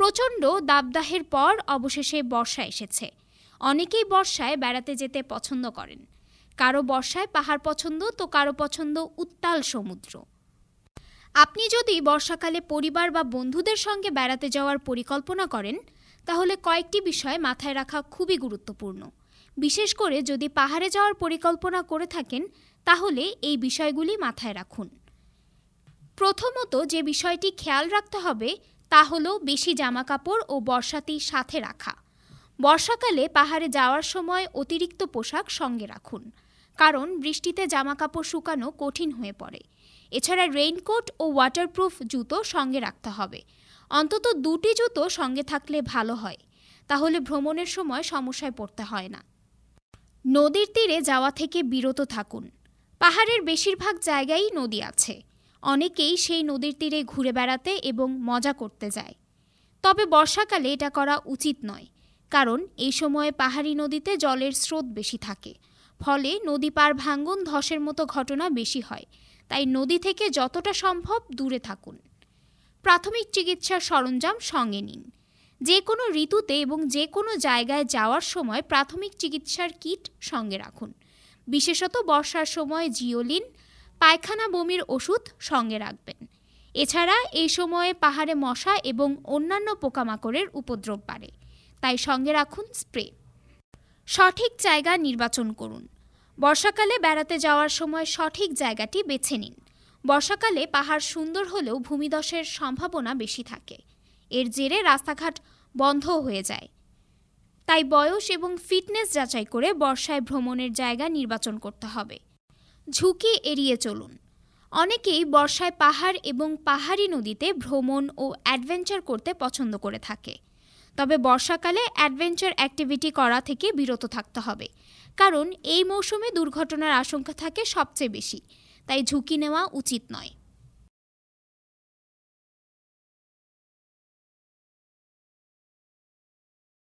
প্রচণ্ড দাবদাহের পর অবশেষে বর্ষা এসেছে। অনেকেই বর্ষায় বেড়াতে যেতে পছন্দ করেন। কারও বর্ষায় পাহাড় পছন্দ, তো কারও পছন্দ উত্তাল সমুদ্র। আপনি যদি বর্ষাকালে পরিবার বা বন্ধুদের সঙ্গে বেড়াতে যাওয়ার পরিকল্পনা করেন, তাহলে কয়েকটি বিষয় মাথায় রাখা খুবই গুরুত্বপূর্ণ। বিশেষ করে যদি পাহাড়ে যাওয়ার পরিকল্পনা করে থাকেন, তাহলে এই বিষয়গুলি মাথায় রাখুন। প্রথমত যে বিষয়টি খেয়াল রাখতে হবে তা হলো বেশি জামাকাপড় ও বর্ষাতি সাথে রাখা। বর্ষাকালে পাহাড়ে যাওয়ার সময় অতিরিক্ত পোশাক সঙ্গে রাখুন, কারণ বৃষ্টিতে জামাকাপড় শুকানো কঠিন হয়ে পড়ে। এছাড়া রেইনকোট ও ওয়াটারপ্রুফ জুতো সঙ্গে রাখতে হবে। অন্তত দুটি জুতো সঙ্গে থাকলে ভালো হয়, তাহলে ভ্রমণের সময় সমস্যায় পড়তে হয় না। নদীর তীরে যাওয়া থেকে বিরত থাকুন। পাহাড়ের বেশিরভাগ জায়গায় নদী আছে। অনেকেই সেই নদীর তীরে ঘুরে বেড়াতে এবং মজা করতে যায়। তবে বর্ষাকালে এটা করা উচিত নয়, কারণ এই সময়ে পাহাড়ি নদীতে জলের স্রোত বেশি থাকে। ফলে নদী পার ভাঙ্গন ধসের মতো ঘটনা বেশি হয়, তাই নদী থেকে যতটা সম্ভব দূরে থাকুন। প্রাথমিক চিকিৎসার সরঞ্জাম সঙ্গে নিন। যে কোনো ঋতুতে এবং যে কোনো জায়গায় যাওয়ার সময় প্রাথমিক চিকিৎসার কিট সঙ্গে রাখুন। বিশেষত বর্ষার সময় জিওলিন পায়খানা বমির ওষুধ সঙ্গে রাখবেন। এছাড়া এই সময়ে পাহাড়ে মশা এবং অন্যান্য পোকামাকড়ের উপদ্রব বাড়ে। তাই সঙ্গে রাখুন স্প্রে। সঠিক জায়গা নির্বাচন করুন। বর্ষাকালে বেড়াতে যাওয়ার সময় সঠিক জায়গাটি বেছে নিন। বর্ষাকালে পাহাড় সুন্দর হলেও ভূমিধসের সম্ভাবনা বেশি থাকে। এর জেরে রাস্তাঘাট বন্ধ হয়ে যায়। তাই বয়স এবং ফিটনেস যাচাই করে বর্ষায় ভ্রমণের জায়গা নির্বাচন করতে হবে। ঝুঁকি এড়িয়ে চলুন। অনেকেই বর্ষায় পাহাড় এবং পাহাড়ি নদীতে ভ্রমণ ও অ্যাডভেঞ্চার করতে পছন্দ করে থাকে। তবে বর্ষাকালে অ্যাডভেঞ্চার অ্যাক্টিভিটি করা থেকে বিরত থাকতে হবে। কারণ এই মৌসুমে দুর্ঘটনার আশঙ্কা থাকে সবচেয়ে বেশি। তাই ঝুঁকি নেওয়া উচিত নয়।